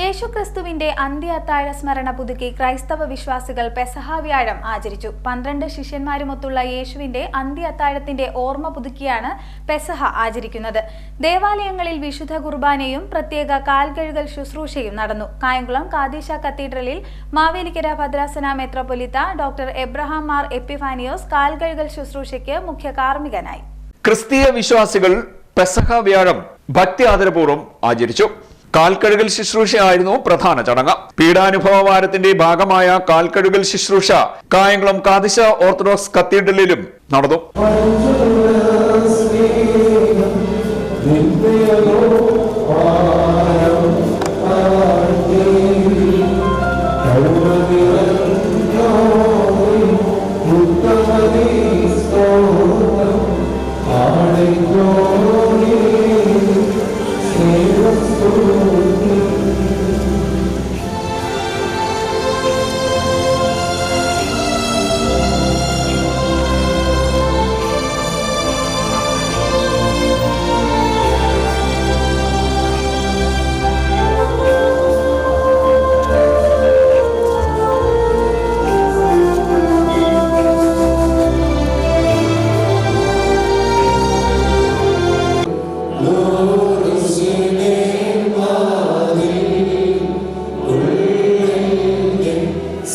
യേശുക്രിസ്തുവിന്റെ അന്ത്യ അത്താഴ സ്മരണ പുതുക്കി ക്രൈസ്തവ വിശ്വാസികൾ പെസഹ വ്യാഴം ആചരിച്ചു. പന്ത്രണ്ട് ശിഷ്യന്മാരുമൊത്തുള്ള യേശുവിന്റെ അന്ത്യ അത്താഴത്തിന്റെ ഓർമ്മ പുതുക്കിയാണ് പെസഹ ആചരിക്കുന്നത്. ദേവാലയങ്ങളിൽ വിശുദ്ധ കുർബാനയും പ്രത്യേക കാൽകഴുകൽ ശുശ്രൂഷയും നടന്നു. കായംകുളം കാതീശ കത്തീഡ്രലിൽ മാവേലിക്കര ഭദ്രാസന മെത്രോപൊലിത്ത ഡോക്ടർ എബ്രഹാം മാർ എപ്പിഫാനിയോസ് കാൽകഴുകൽ ശുശ്രൂഷയ്ക്ക് മുഖ്യ കാർമ്മികനായി. ക്രിസ്തീയ വിശ്വാസികൾ പെസഹ വ്യാഴം ഭക്തി ആദരപൂർവം ആചരിച്ചു. കാൽക്കഴുകൽ ശുശ്രൂഷയായിരുന്നു പ്രധാന ചടങ്ങ്. പീഡാനുഭവ വാരത്തിന്റെ ഭാഗമായ കാൽക്കഴുകൽ ശുശ്രൂഷ കായംകുളം കാതിശ ഓർത്തഡോക്സ് കത്തീഡ്രലിലും നടന്നു.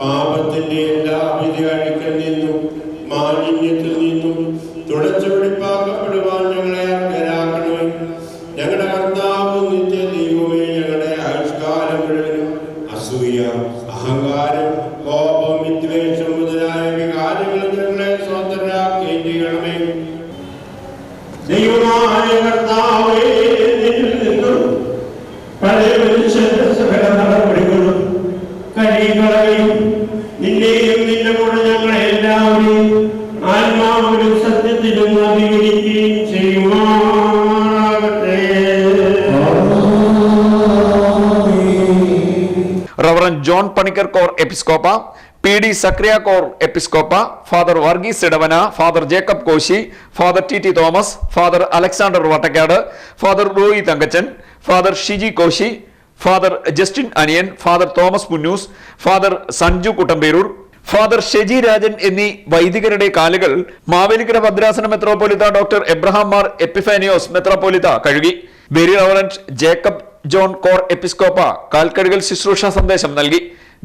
പാപത്തിന്റെ എല്ലാ അഴുക്കിൽ നിന്നും മാലിന്യത്തിൽ നിന്നും തുടച്ചു പിടിപ്പാക്കപ്പെടുവാൻ ഞങ്ങളെ അർഹരാക്കണമേ. ഞങ്ങളുടെ കർത്താവ് നിത്യ ദൈവമേ ഞങ്ങളുടെ ആയുഷ്കാലം അസൂയ അഹങ്കാരം സത്യത്തിലും നവീകരിക്കുകയും ചെയ്യുമാറാകട്ടെ reverend John Panicker Cor Episcopa P D Zacharia Cor Episcopa father Varghese Idavana father Jacob Koshy father T T Thomas father Alexander Vattakkad father Roy Thankachan father Shiji Koshy father Justin Aniyan father Thomas Punnoose father Sanju Kuttamperoor father Sheji Rajan എന്നീ വൈദികരുടെ കാലുകൾ മാവേലിക്കര ഭദ്രാസന മെത്രോപൊലിത്ത doctor Abraham Mar Epiphanios മെത്രോപൊലിത്ത കഴുകി. Very reverend Jacob John core എപ്പിസ്കോപ്പ കാൽക്കഴുകൽ ശുശ്രൂഷ സന്ദേശം നൽകി.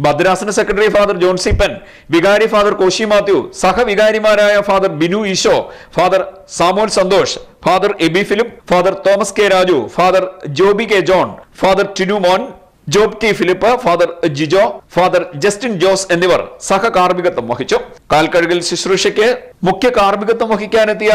ഭദ്രാസന സെക്രട്ടറി ഫാദർ ജോൺ സിപ്പൻ വികാരി father Koshy Mathew സഹവികാരിമാരായ father Binu Eesho father Samol Santhosh father Aby Philip father Thomas K Raju father Joby K John father Tinu Mon Job T Philip father Jijo father Justin Jose എന്നിവർ സഹകാർമ്മികത്വം വഹിച്ചു. കാൽക്കഴുകിൽ ശുശ്രൂഷയ്ക്ക് മുഖ്യ കാർമ്മികത്വം വഹിക്കാനെത്തിയ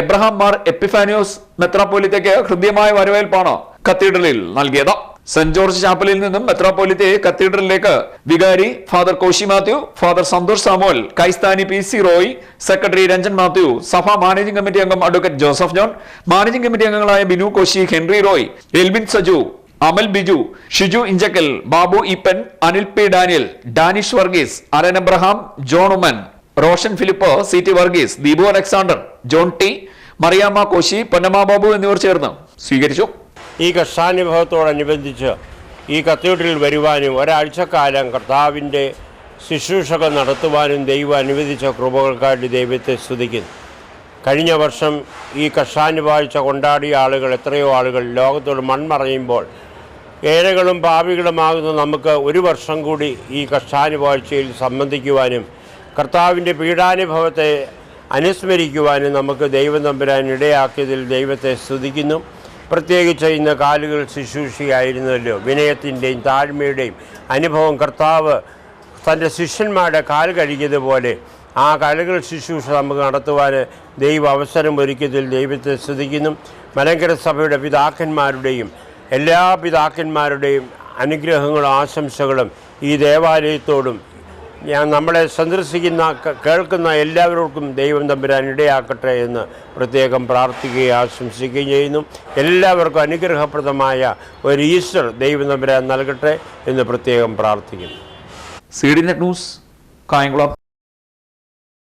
Abraham Mar Epiphanios മെത്രാപ്പോലിത്തയ്ക്ക് ഹൃദ്യമായ വരവേൽപ്പാണ് കത്തീഡ്രലിൽ നൽകിയത്. സെന്റ് ജോർജ് ചാപ്പലിൽ നിന്നും മെത്രാപ്പോലിത്തയെ കത്തീഡ്രലിലേക്ക് വികാരി father Koshy Mathew father Santhosh Samol കൈസ്ഥാനി P C Roy secretary Ranjan Mathew സഭ മാനേജിംഗ് കമ്മിറ്റി അംഗം advocate Joseph John managing committee അംഗങ്ങളായ Binu Koshy Henry Roy Elvin Saju Amal Biju Shiju Inchakkal Babu Eapen Anil P Daniel Danish Varghese Aran Abraham John Oommen Roshan Philip C T Varghese Deepu Alexander John T Mariamma Koshy Ponnamma Babu എന്നിവർ ചേർന്ന് സ്വീകരിച്ചു. ഈ കർഷാനുഭവത്തോടനുബന്ധിച്ച് ഈ കത്തീഡ്രലിൽ വരുവാനും ഒരാഴ്ചക്കാലം കർത്താവിന്റെ ശുശ്രൂഷകൾ നടത്തുവാനും ദൈവം അനുവദിച്ച കൃപകൾക്കായിട്ട് ദൈവത്തെ സ്തുതിക്കുന്നു. കഴിഞ്ഞ വർഷം ഈ കർഷാനുവാഴ്ച കൊണ്ടാടിയ ആളുകൾ എത്രയോ ആളുകൾ ലോകത്തോട് മൺമറയുമ്പോൾ ഏഴകളും പാപികളുമാകുന്ന നമുക്ക് ഒരു വർഷം കൂടി ഈ കഷ്ടാനുഭവാഴ്ചയിൽ സംബന്ധിക്കുവാനും കർത്താവിന്റെ പീഡാനുഭവത്തെ അനുസ്മരിക്കുവാനും നമുക്ക് ദൈവം തമ്പുരാൻ ഇടയാക്കിയതിൽ ദൈവത്തെ സ്തുതിക്കുന്നു. പ്രത്യേകിച്ച് ഇന്ന് കാലുകൾ ശുശ്രൂഷയായിരുന്നല്ലോ. വിനയത്തിന്റെയും താഴ്മയുടെയും അനുഭവം കർത്താവ് തന്റെ ശിഷ്യന്മാരുടെ കാൽ കഴുകിയതുപോലെ ആ കാലുകൾ ശുശ്രൂഷ നമുക്ക് നടത്തുവാൻ ദൈവ അവസരം ഒരുക്കിയതിൽ ദൈവത്തെ സ്തുതിക്കുന്നു. മലങ്കര സഭയുടെ പിതാക്കന്മാരുടെയും എല്ലാ പിതാക്കന്മാരുടെയും അനുഗ്രഹങ്ങളും ആശംസകളും ഈ ദേവാലയത്തോടും. ഞാൻ നമ്മളെ സന്ദർശിക്കുന്ന കേൾക്കുന്ന എല്ലാവർക്കും ദൈവം തമ്പുരാൻ ഇടയാക്കട്ടെ എന്ന് പ്രത്യേകം പ്രാർത്ഥിക്കുകയും ആശംസിക്കുകയും ചെയ്യുന്നു. എല്ലാവർക്കും അനുഗ്രഹപ്രദമായ ഒരു ഈസ്റ്റർ ദൈവം തമ്പുരാൻ നൽകട്ടെ എന്ന് പ്രത്യേകം പ്രാർത്ഥിക്കുന്നു. C D net news Kayamkulam.